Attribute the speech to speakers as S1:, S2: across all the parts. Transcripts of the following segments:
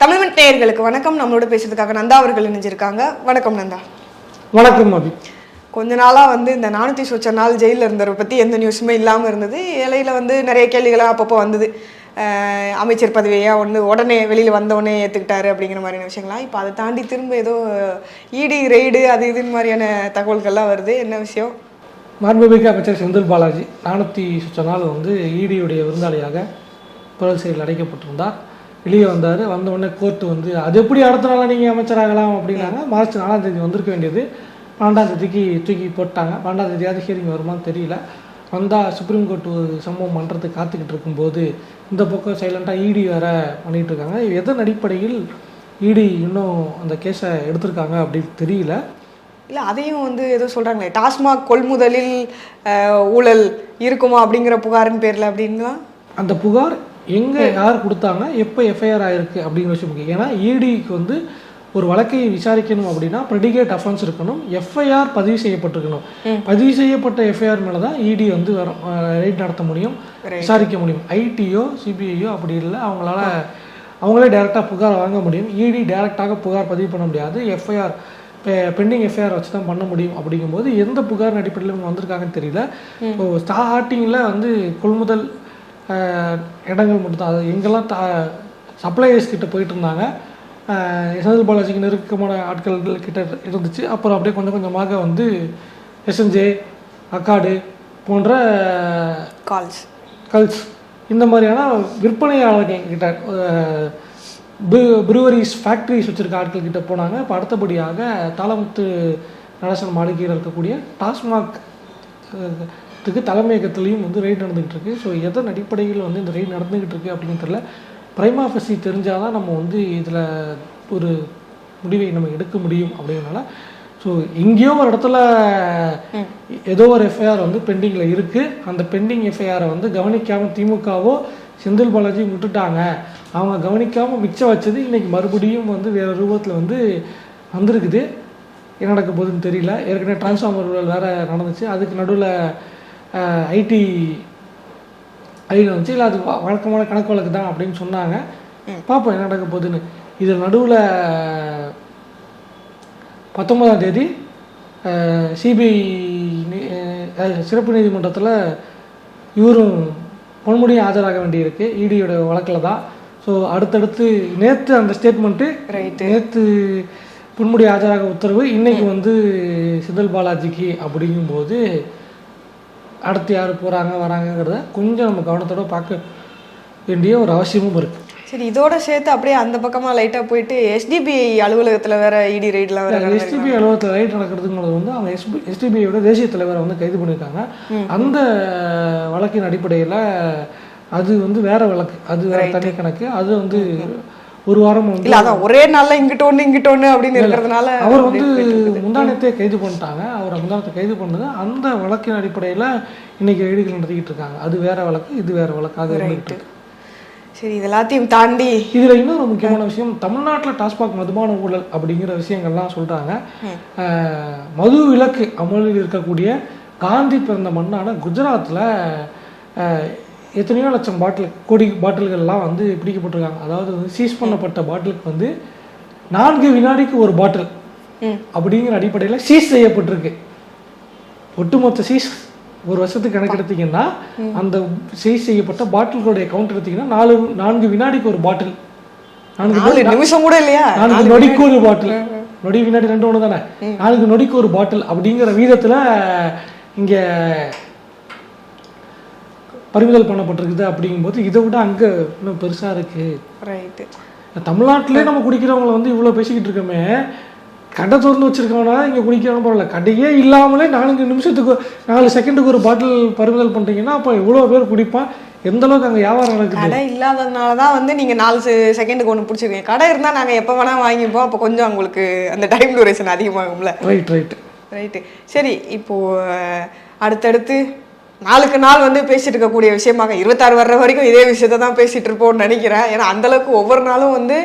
S1: தமிழ்மண் நேயர்களுக்கு வணக்கம். நம்மளோட பேசுறதுக்காக நந்தா அவர்கள் இணைஞ்சிருக்காங்க. வணக்கம் நந்தா.
S2: வணக்கம் அபி
S1: கொஞ்ச நாளா வந்து இந்த நானூற்றி சொச்ச நாள் ஜெயிலில் இருந்தவரை பற்றி எந்த நியூஸுமே இல்லாமல் இருந்தது. இலையில வந்து நிறைய கேள்விகளாக அப்பப்போ வந்தது. அமைச்சர் பதவியா ஒன்று உடனே வெளியில் வந்தவுடனே ஏற்றுக்கிட்டாரு அப்படிங்கிற மாதிரியான விஷயங்கள்லாம். இப்போ அதை தாண்டி திரும்ப ஏதோ இடி ரெய்டு அது இதுன்னு மாதிரியான தகவல்கள்லாம் வருது. என்ன விஷயம்?
S2: மாண்புமிகு அமைச்சர் செந்தில் பாலாஜி நானூற்றி சுற்ற நாள் வந்து ஈடியுடைய விருந்தாளியாக புழல் சிறையில் அடைக்கப்பட்டிருந்தார். வெளியே வந்தார். வந்த உடனே கோர்ட்டு வந்து அது எப்படி அடுத்த நாளாக நீங்கள் அமைச்சராகலாம்? அப்படின்னாங்க. மார்ச் நாலாம் தேதி வந்திருக்க வேண்டியது. பன்னெண்டாம் தேதிக்கு தூக்கி போட்டாங்க. பன்னெண்டாம் தேதியாவது ஹியரிங் வருமான்னு தெரியல. வந்தால் சுப்ரீம் கோர்ட் ஒரு சம்பவம் பண்ணுறதுக்கு காத்துக்கிட்டு இருக்கும்போது இந்த பக்கம் சைலண்ட்டாக இடி வேற பண்ணிகிட்டு இருக்காங்க. எதன் அடிப்படையில் இடி இன்னும் அந்த கேஸை எடுத்திருக்காங்க அப்படின்னு தெரியல.
S1: இல்லை அதையும் வந்து ஏதோ சொல்கிறாங்களே டாஸ்மாக் கொள்முதலில் ஊழல் இருக்குமா அப்படிங்கிற புகாரின் பேரில் அப்படின்லாம்?
S2: அந்த புகார் எங்கே யார் கொடுத்தாங்க எப்போ எஃப்ஐஆர் ஆயிருக்கு அப்படிங்கிற விஷயம் முக்கியம். ஏன்னா இடிக்கு வந்து ஒரு வழக்கை விசாரிக்கணும் அப்படின்னா ப்ரெடிகேட் அஃபென்ஸ் இருக்கணும் எஃப்ஐஆர் பதிவு செய்யப்பட்டிருக்கணும். பதிவு செய்யப்பட்ட எஃப்ஐஆர் மேலே தான் இடி வந்து ரைட் நடத்த முடியும் விசாரிக்க முடியும். ஐடியோ சிபிஐயோ அப்படி இல்லை அவங்களால அவங்களே டைரெக்டாக புகார் வாங்க முடியும். இடி டைரெக்டாக புகார் பதிவு பண்ண முடியாது. எஃப்ஐஆர் பெண்டிங் எஃப்ஐஆர் வச்சு தான் பண்ண முடியும் அப்படிங்கும்போது எந்த புகார் அடிப்படையில் இவங்க வந்திருக்காங்கன்னு தெரியல. இப்போ ஸ்டார்டிங்கில் வந்து கொள்முதல் இடங்கள் மட்டும்தான். அது எங்கெல்லாம் தா சப்ளையர்ஸ் கிட்ட போயிட்டு இருந்தாங்க எஸ்எல் பாலாஜிக்கு நெருக்கமான ஆட்கள் கிட்ட இருந்துச்சு. அப்புறம் அப்படியே கொஞ்சம் கொஞ்சமாக வந்து எஸ்என்ஜே அக்காடு போன்ற
S1: கால்ஸ்
S2: கல்ஸ் இந்த மாதிரியான விற்பனையாளர்கள் கிட்ட ப்ரூவரிஸ் ஃபேக்ட்ரிஸ் வச்சுருக்க ஆட்கள் கிட்ட போனாங்க. இப்போ அடுத்தபடியாக தாளமுத்து நடசன் மாளிகையில் இருக்கக்கூடிய டாஸ்மாக் அஹ், த்துக்கு தலைமையகத்துலேயும் வந்து ரெய்ட் நடந்துகிட்டு இருக்கு. ஸோ எதன் அடிப்படையில் வந்து இந்த ரெய்ட் நடந்துகிட்டு இருக்கு அப்படின்னு தெரியல. பிரைமா ஃபெசி தெரிஞ்சால் தான் நம்ம வந்து இதில் ஒரு முடிவை நம்ம எடுக்க முடியும் அப்படிங்கிறனால ஸோ எங்கேயோ ஒரு இடத்துல ஏதோ ஒரு எஃப்ஐஆர் வந்து பெண்டிங்கில் இருக்குது அந்த பெண்டிங் எஃப்ஐஆரை வந்து கவனிக்காமல் திமுகவோ செந்தில் பாலாஜி விட்டுட்டாங்க. அவங்க கவனிக்காமல் மிச்சம் வச்சது இன்னைக்கு மறுபடியும் வந்து வேறு ரூபத்தில் வந்து வந்திருக்குது. என்ன நடக்க போகுதுன்னு தெரியல. ஏற்கனவே டிரான்ஸ்ஃபார்மர் வேறு நடந்துச்சு. அதுக்கு நடுவில் ஐடி ஐடி வந்துச்சு. இல்லை அது வழக்கமான கணக்கு வழக்கு தான் அப்படின்னு சொன்னாங்க. பார்ப்போம் என்ன நடக்க போகுதுன்னு. இதில் நடுவில் பத்தொன்பதாம் தேதி சிபிஐ சிறப்பு நீதிமன்றத்தில் இவரும் பொன்முடியும் ஆஜராக வேண்டியிருக்கு. இடியோட வழக்கில் தான். ஸோ அடுத்தடுத்து நேற்று அந்த ஸ்டேட்மெண்ட்டு
S1: Right.
S2: நேற்று பொன்முடி ஆஜராக உத்தரவு. இன்னைக்கு வந்து செந்தில் பாலாஜிக்கு அப்படிங்கும்போது அடுத்து யார் போகிறாங்க வராங்கங்கிறத கொஞ்சம் நம்ம கவனத்தோட பார்க்க வேண்டிய ஒரு அவசியமும் இருக்குது
S1: சரி இதோட சேர்த்து அப்படியே அந்த பக்கமாக லைட்டாக போயிட்டு எஸ்டிபிஐ அலுவலகத்தில் வேற இடி ரெய்ட்லாம் வேற நடந்திருக்கு.
S2: எஸ்டிபி அலுவலகத்தில் ரைட் நடக்கிறதுங்கிறது வந்து அவங்க எஸ்பி எஸ்டிபியோட தேசிய தலைவரை வந்து கைது பண்ணியிருக்காங்க. அந்த வழக்கின் அடிப்படையில் அது வந்து வேற வழக்கு. அது வேற தனி கணக்கு. அது வந்து ஒரு வாரம்
S1: இல்ல அதான் ஒரே நாள்ல இங்கிட்ட ஒண்ணு இங்கிட்ட ஒண்ணு அப்படின்னு இருக்கிறதுனால
S2: அவர் வந்து முந்தானத்தை கைது பண்ணிட்டாங்க. அவரை முந்தானத்தை கைது பண்ணது. அந்த வழக்கின் அடிப்படையில் இன்னைக்கு ரைடுகள் நடத்திக்கிட்டு இருக்காங்க. அது வேற வழக்கு இது வேற வழக்காக இருந்துகிட்டு இருக்கு.
S1: சரி இது எல்லாத்தையும் தாண்டி
S2: இதுல இன்னொரு முக்கியமான விஷயம் தமிழ்நாட்டில் டாஸ்மாக் மதுபான ஊழல் அப்படிங்கிற விஷயங்கள்லாம் சொல்றாங்க. அஹ், மது விலக்கு அமலில் இருக்கக்கூடிய காந்தி பிறந்த மண்ணான குஜராத்தில் எத்தனையோ லட்சம் பாட்டில் கோடி பாட்டில்கள்லாம் வந்து பிடிக்கப்பட்டிருக்காங்க. அதாவது வந்து சீஸ் பண்ணப்பட்ட பாட்டிலுக்கு வந்து நான்கு வினாடிக்கு ஒரு பாட்டில். அப்படிங்கிற அடிப்படையில் சீஸ் செய்யப்பட்டிருக்கு. ஒட்டுமொத்த சீஸ் ஒரு வருஷத்துக்கு கணக்கு எடுத்தீங்கன்னா அந்த சீஸ் செய்யப்பட்ட பாட்டில்களுடைய கவுண்ட் எடுத்தீங்கன்னா நாலு நான்கு வினாடிக்கு ஒரு பாட்டில். நான்கு
S1: நிமிஷம் கூட இல்லையா?
S2: நான்கு நொடிக்கு ஒரு பாட்டில். நொடி வினாடி ரெண்டு ஒன்று தானே நான்கு நொடிக்கு ஒரு பாட்டில் அப்படிங்கிற வீதத்தில் இங்கே பறிமுதல் பண்ணப்பட்டிருக்குது அப்படிங்கும்போது இதை விட அங்கே இன்னும் பெருசாக இருக்குது
S1: ரைட்டு
S2: தமிழ்நாட்டிலே நம்ம குடிக்கிறவங்கள வந்து இவ்வளோ பேசிக்கிட்டு இருக்கோமே கடை திறந்து வச்சிருக்கவனா இங்கே குடிக்கிறவங்க பரவாயில்ல. கடையே இல்லாமலே நான்கு நிமிஷத்துக்கு நாலு செகண்டுக்கு ஒரு பாட்டில் பறிமுதல் பண்ணுறீங்கன்னா அப்போ இவ்வளோ பேர் குடிப்பான் எந்த அளவுக்கு அங்கே வியாபாரம் நடக்குது?
S1: கடை இல்லாததுனால தான் வந்து நீங்க நாலு செகண்டுக்கு ஒன்று பிடிச்சிருக்கீங்க. கடை இருந்தா நாங்க எப்போ வேணா வாங்கிப்போம். அப்போ கொஞ்சம் உங்களுக்கு அந்த டைம் டூரேஷன் அதிகமாகும்ல.
S2: ரைட் ரைட்
S1: ரைட்டு சரி இப்போ அஹ், அடுத்தடுத்து நாளுக்கு நாள் வந்து பேசிட்டு இருக்கக்கூடிய விஷயமாக இருபத்தாறு வர்ற வரைக்கும் இதே விஷயத்தை தான் பேசிட்டு இருப்போம்னு நினைக்கிறேன். ஏன்னா அந்த அளவுக்கு ஒவ்வொரு நாளும் வந்து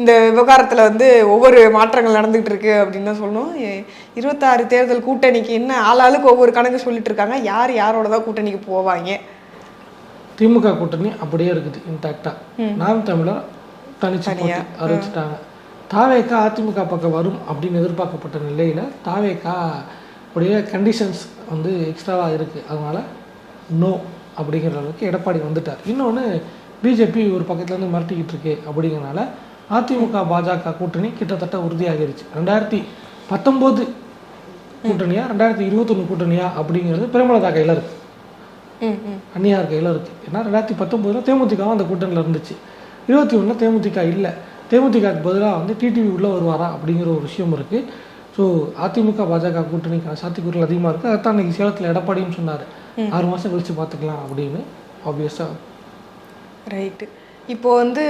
S1: இந்த விவகாரத்துல வந்து ஒவ்வொரு மாற்றங்கள் நடந்துகிட்டு இருக்கு அப்படின்னு தான் சொல்லணும். இருபத்தாறு தேர்தல் கூட்டணிக்கு என்ன ஆளாளுக்கு ஒவ்வொரு கணக்கு சொல்லிட்டு இருக்காங்க. யார் யாரோட தான் கூட்டணிக்கு போவாங்க?
S2: திமுக கூட்டணி அப்படியே இருக்குது இன்டாக்டாக நாம் தமிழர் தனிச்சு அறிவிச்சிட்டாங்க. தாவேக்கா அதிமுக பக்கம் வரும் அப்படின்னு எதிர்பார்க்கப்பட்ட நிலையில் தாவேக்கா உடைய கண்டிஷன்ஸ் வந்து எக்ஸ்ட்ராவாக இருக்குது அதனால் நோ அப்படிங்கிற அளவுக்கு எடப்பாடி வந்துட்டார். இன்னொன்று பிஜேபி ஒரு பக்கத்துலேருந்து மிரட்டிக்கிட்டு இருக்கு அப்படிங்கிறனால அதிமுக பாஜக கூட்டணி கிட்டத்தட்ட உறுதியாகிருச்சு. ரெண்டாயிரத்தி பத்தொம்போது கூட்டணியா ரெண்டாயிரத்தி இருபத்தொன்று கூட்டணியா அப்படிங்கிறது பிரேமலதா கையில் இருக்குது அந்நியார் கையில் இருக்குது ஏன்னா ரெண்டாயிரத்தி பத்தொம்போதில் தேமுதிகவும் அந்த கூட்டணியில் இருந்துச்சு. இருபத்தி ஒன்றில் தேமுதிக இல்லை. தேமுதிகக்கு பதிலாக வந்து டிடிவி உள்ளே வருவாரா அப்படிங்கிற ஒரு விஷயம் இருக்குது ஸோ அதிமுக பாஜக கூட்டணிக்கான சாத்தியக்கூறுகள் அதிகமாக இருக்குது அதான் அன்றைக்கி சேலத்தில் எடப்பாடியும் சொன்னார். ஆறு மாதம் கழிச்சு பார்த்துக்கலாம் அப்படின்னு ஆப்வியஸாக
S1: ரைட்டு இப்போ வந்து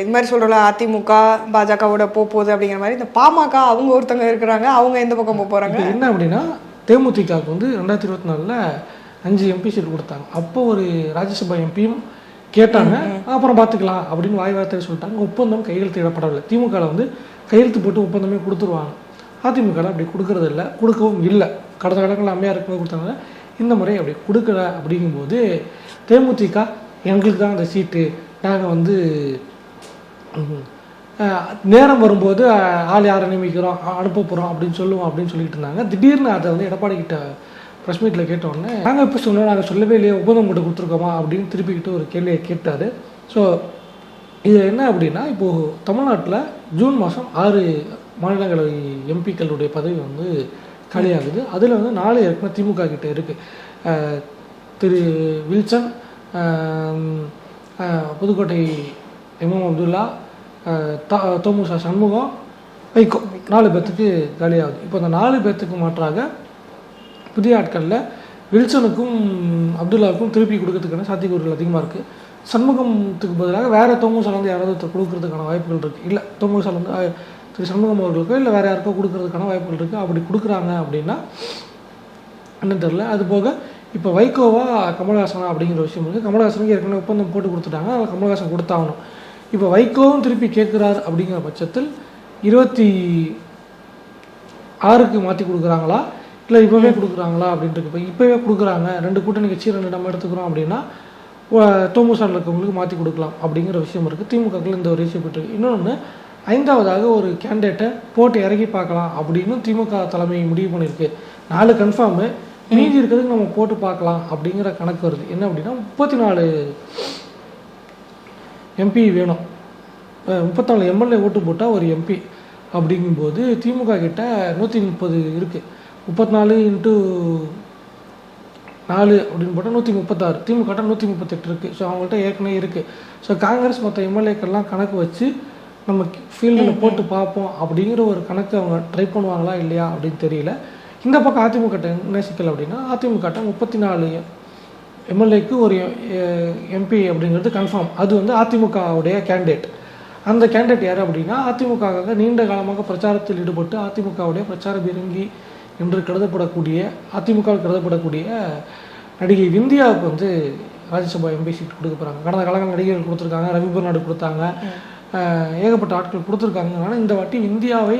S1: இது மாதிரி சொல்கிறல அதிமுக பாஜகவோட போக போகுது அப்படிங்கிற மாதிரி இந்த பாமக அவங்க ஒருத்தங்க இருக்கிறாங்க அவங்க எந்த பக்கம் போக போகிறாங்க
S2: என்ன அப்படின்னா தேமுதிகவுக்கு வந்து ரெண்டாயிரத்தி இருபத்தி நாலில் அஞ்சு எம்பி சீட் கொடுத்தாங்க. அப்போ ஒரு ராஜ்யசபா எம்பியும் கேட்டாங்க. அப்புறம் பார்த்துக்கலாம் அப்படின்னு வாய் வார்த்தை சொல்லிட்டாங்க. ஒப்பந்தம் கையெழுத்திடப்படவில்லை திமுகவில் வந்து கையெழுத்து போட்டு ஒப்பந்தமே கொடுத்துருவாங்க. அதிமுகவில் அப்படி கொடுக்கறது இல்லை கொடுக்கவும் இல்லை. கடந்த காலங்களில் அம்மையாக இருக்கும்போது கொடுத்தாங்க இந்த முறை அப்படி கொடுக்கல அப்படிங்கும்போது தேமுதிக எங்களுக்கு தான் அந்த சீட்டு. நாங்கள் வந்து நேரம் வரும்போது ஆள் யாரை நியமிக்கிறோம் அனுப்ப போகிறோம் அப்படின்னு சொல்லுவோம் அப்படின்னு சொல்லிட்டு இருந்தாங்க. திடீர்னு அதை வந்து எடப்பாடி கிட்ட ப்ரெஸ் மீட்டில் கேட்டோடனே நாங்கள் இப்போ சொன்னோம் நாங்கள் சொல்லவே இல்லையே ஒப்பந்தம் போட்டு கொடுத்துருக்கோமா அப்படின்னு திருப்பிக்கிட்டு ஒரு கேள்வியை கேட்டார். ஸோ இது என்ன அப்படின்னா இப்போது தமிழ்நாட்டில் ஜூன் மாதம் ஆறு மாநிலங்களவை எம்பிக்களுடைய பதவி வந்து காலியாகுது. அதில் வந்து நாலு ஏற்கனவே திமுக கிட்ட இருக்குது திரு வில்சன் புதுக்கோட்டை எம்எம் அப்துல்லா தோமுசா சண்முகம் வைகோ நாலு பேர்த்துக்கு காலியாகுது. இப்போ அந்த நாலு பேர்த்துக்கு மாற்றாக புதிய ஆட்களில் வில்சனுக்கும் அப்துல்லாவுக்கும் திருப்பி கொடுக்கறதுக்கான சாத்தியக்கூறுகள் அதிகமாக இருக்குது சண்முகத்துக்கு பதிலாக வேறு தோமுசாலேருந்து யாராவது ஒருத்தர் கொடுக்கறதுக்கான வாய்ப்புகள் இருக்குது இல்லை தோமுசாலேருந்து திரு சண்முகம் அவர்களுக்கோ இல்லை வேறு யாருக்கோ கொடுக்கறதுக்கான வாய்ப்புகள் இருக்குது அப்படி கொடுக்குறாங்க அப்படின்னா என்னன்னு தெரில அது போக இப்போ வைகோவா கமலஹாசனா அப்படிங்கிற விஷயம் இருக்குது கமலஹாசனுக்கு ஏற்கனவே ஒப்பந்தம் போட்டு கொடுத்துட்டாங்க. அதில் கமலஹாசன் கொடுத்தாகணும். இப்போ வைகோவும் திருப்பி கேட்குறாரு அப்படிங்கிற பட்சத்தில் இருபத்தி ஆறுக்கு மாற்றி கொடுக்குறாங்களா? இல்லை இப்போவே கொடுக்குறாங்களா அப்படின்ட்டு இப்போ இப்போவே கொடுக்குறாங்க. ரெண்டு கூட்டணி கட்சி ரெண்டு நம்ம எடுத்துக்கிறோம் அப்படின்னா தோமுசாரில் இருக்கவங்களுக்கு மாற்றி கொடுக்கலாம் அப்படிங்கிற விஷயம் இருக்குது திமுகவில் இந்த ஒரு விஷயம் இருக்கு இன்னொன்று ஐந்தாவதாக ஒரு கேண்டிடேட்டை போட்டு இறக்கி பார்க்கலாம் அப்படின்னு திமுக தலைமை முடிவு பண்ணியிருக்கு. நாலு கன்ஃபார்மு மீதி இருக்கிறதுக்கு நம்ம போட்டு பார்க்கலாம் அப்படிங்கிற கணக்கு வருது. என்ன அப்படின்னா முப்பத்தி நாலு எம்பி வேணும். முப்பத்தாலு எம்எல்ஏ ஓட்டு போட்டால் ஒரு எம்பி அப்படிங்கும்போது திமுக கிட்ட நூற்றி முப்பது இருக்குது முப்பத்தினாலு இன்ட்டு நாலு அப்படின்னு போட்டால் நூற்றி முப்பத்தாறு. திமுக நூற்றி முப்பத்தெட்டு இருக்குது ஸோ அவங்கள்ட்ட ஏற்கனவே இருக்குது ஸோ காங்கிரஸ் மற்ற எம்எல்ஏக்கள்லாம் கணக்கு வச்சு நம்ம ஃபீல்டில் போட்டு பார்ப்போம் அப்படிங்கிற ஒரு கணக்கு அவங்க ட்ரை பண்ணுவாங்களா இல்லையா அப்படின்னு தெரியல. இந்த பக்கம் அதிமுக என்ன சிக்கல் அப்படின்னா அதிமுக முப்பத்தி நாலு எம்எல்ஏக்கு ஒரு எம்பி அப்படிங்கிறது கன்ஃபார்ம் அது வந்து அதிமுகவுடைய கேண்டிடேட் அந்த கேண்டிடேட் யார் அப்படின்னா அதிமுகவாக நீண்ட காலமாக பிரச்சாரத்தில் ஈடுபட்டு அதிமுகவுடைய பிரச்சார பீரங்கி என்று கருதப்படக்கூடிய அதிமுகவில் கருதப்படக்கூடிய நடிகை விந்தியாவுக்கு வந்து ராஜ்யசபா எம்பி சீட் கொடுக்க போகிறாங்க கடந்த காலங்கள் நடிகர்கள் கொடுத்துருக்காங்க ரவி பெர்னாடு கொடுத்தாங்க ஏகப்பட்ட ஆட்கள் கொடுத்துருக்காங்கனால இந்த வாட்டி இந்தியாவை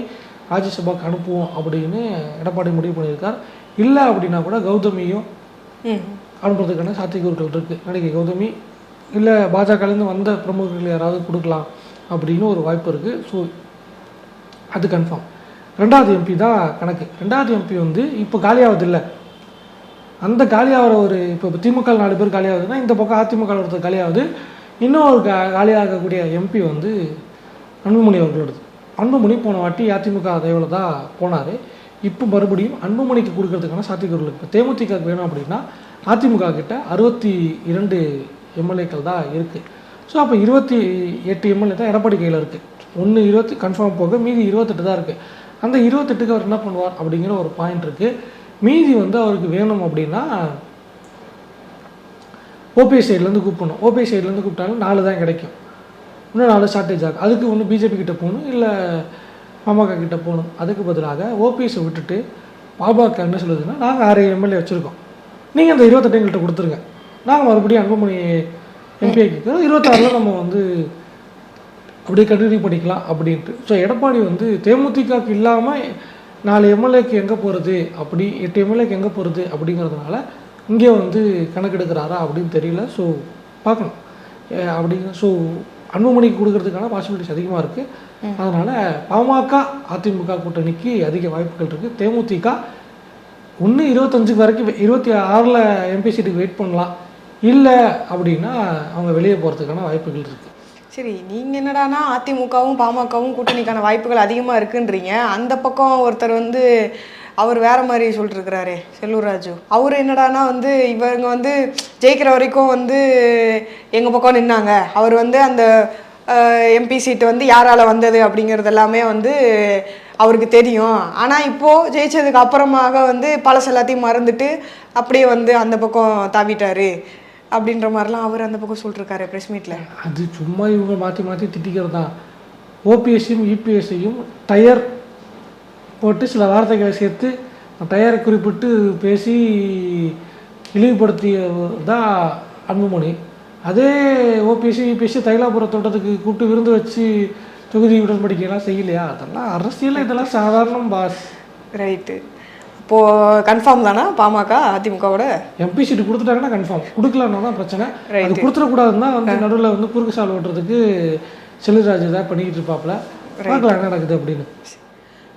S2: ராஜ்யசபாக்கு அனுப்புவோம் அப்படின்னு எடப்பாடி முடிவு பண்ணியிருக்கார். இல்லை அப்படின்னா கூட கௌதமியும் அனுப்புறதுக்கான சாத்தியக்கூறுகள் இருக்குது நடிகை கௌதமி இல்லை பாஜகலேருந்து வந்த பிரமுகர்கள் யாராவது கொடுக்கலாம் அப்படின்னு ஒரு வாய்ப்பு இருக்குது ஸோ அது கன்ஃபார்ம் ரெண்டாவது எம்பி தான் கணக்கு. ரெண்டாவது எம்பி வந்து இப்போ காலியாவது இல்லை அந்த காலியாகிற ஒரு இப்போ திமுக நாலு பேர் காலியாகுதுன்னா இந்த பக்கம் அதிமுக ஒருத்தர் காலியாகுது இன்னும் ஒரு கா காலியாகக்கூடிய எம்பி வந்து அன்புமணி அவர்களோடது. அன்புமணி போன வாட்டி அதிமுக தேவையில் தான் போனார். இப்போ மறுபடியும் அன்புமணிக்கு கொடுக்கறதுக்கான சாத்தியக்கூறுகள் இப்போ தேமுதிக வேணும் அப்படின்னா அதிமுக கிட்ட அறுபத்தி இரண்டு எம்எல்ஏக்கள் தான் இருக்குது ஸோ அப்போ இருபத்தி எட்டு எம்எல்ஏ தான் எடப்பாடி கையில் இருக்குது ஒன்று இருபத்தி கன்ஃபார்ம் போக மீதி இருபத்தெட்டு தான் இருக்குது அந்த இருபத்தெட்டுக்கு அவர் என்ன பண்ணுவார் அப்படிங்கிற ஒரு பாயிண்ட் இருக்குது மீதி வந்து அவருக்கு வேணும் அப்படின்னா ஓபிஎஸ் சைட்லேருந்து கூப்பிடணும். ஓபிஎஸ் சைட்லேருந்து கூப்பிட்டாலும் நாலு தான் கிடைக்கும். இன்னும் நாலு ஷார்ட்டேஜ் ஆகும். அதுக்கு ஒன்று பிஜேபி கிட்டே போகணும் இல்லை பாமக கிட்டே போகணும். அதுக்கு பதிலாக ஓபிஎஸ்ஸை விட்டுட்டு பாமக என்ன சொல்லுதுன்னா நாங்கள் ஆறு எம்எல்ஏ வச்சுருக்கோம். நீங்கள் அந்த இருபத்தெட்டு எங்கள்கிட்ட கொடுத்துருங்க. நாங்கள் மறுபடியும் அன்புமணி எம்பிஐ கேட்குறோம் இருபத்தாறில் நம்ம வந்து அப்படியே கண்டினியூ பண்ணிக்கலாம் அப்படின்ட்டு. ஸோ எடப்பாடி வந்து தேமுதிகக்கு இல்லாமல் நாலு எம்எல்ஏக்கு எங்கே போகிறது அப்படி எட்டு எம்எல்ஏக்கு எங்கே போகிறது அப்படிங்கிறதுனால இங்கே வந்து கணக்கெடுக்கிறாரா அப்படின்னு தெரியல. ஸோ பார்க்கணும். அப்படிங்க ஸோ அன்புமணிக்கு கொடுக்கறதுக்கான பாசிபிலிட்டிஸ் அதிகமாக இருக்குது அதனால் பாமக அதிமுக கூட்டணிக்கு அதிக வாய்ப்புகள் இருக்குது தேமுதிக ஒன்று இருபத்தஞ்சுக்கு வரைக்கும் இருபத்தி ஆறில் எம்பி சீட்டுக்கு வெயிட் பண்ணலாம். இல்லை அப்படின்னா அவங்க வெளியே போகிறதுக்கான வாய்ப்புகள் இருக்குது
S1: சரி நீங்க என்னடானா அதிமுகவும் பாமகவும் கூட்டணிக்கான வாய்ப்புகள் அதிகமா இருக்குன்றீங்க. அந்த பக்கம் ஒருத்தர் வந்து அவர் வேற மாதிரி சொல்லிட்டுருக்கிறாரே செல்லூர் ராஜு. அவர் என்னடானா வந்து இவங்க வந்து ஜெயிக்கிற வரைக்கும் வந்து எங்கள் பக்கம் நின்னாங்க. அவர் வந்து அந்த எம்பி சீட்டு வந்து யாரால் வந்தது அப்படிங்கிறது எல்லாமே வந்து அவருக்கு தெரியும். ஆனால் இப்போது ஜெயிச்சதுக்கு அப்புறமாக வந்து பழசு எல்லாத்தையும் மறந்துட்டு அப்படியே வந்து அந்த பக்கம் தாவிட்டார். அப்படின்ற மாதிரிலாம் அவர் அந்த பக்கம் சொல்லிட்டுருக்காரு ப்ரெஸ் மீட்டில்
S2: அது சும்மா இவங்க மாற்றி மாற்றி திட்டிக்கிறது? தான் ஓபிஎஸ்ஸையும் இபிஎஸ்ஸையும் டயர் போட்டு சில வார்த்தைகளை சேர்த்து டயரை குறிப்பிட்டு பேசி இழிவுபடுத்திய தான் அன்புமணி. அதே ஓபிஎஸ்சி யூபிஎஸ்சி தைலாபுரம் தோட்டத்துக்கு கூப்பிட்டு விருந்து வச்சு தொகுதி உடன்படிக்கையெல்லாம் செய்யலையா? அதெல்லாம் அரசியல் இதெல்லாம் சாதாரணம் பாஸ்.
S1: ரைட்டு இப்போது கன்ஃபார்ம் தானா பாமக அதிமுகவோட?
S2: எம்பி சீட்டு கொடுத்துட்டாங்கன்னா கன்ஃபார்ம் கொடுக்கலன்னா தான் பிரச்சனை. அது. கொடுத்துடக்கூடாதுன்னு தான் வந்து நடுவில் வந்து குறுக்கு சால் ஓட்டுறதுக்கு செல்லுராஜ் தான் பண்ணிக்கிட்டு இருப்பாப்புல பார்க்கலாம் என்ன நடக்குது அப்படின்னு.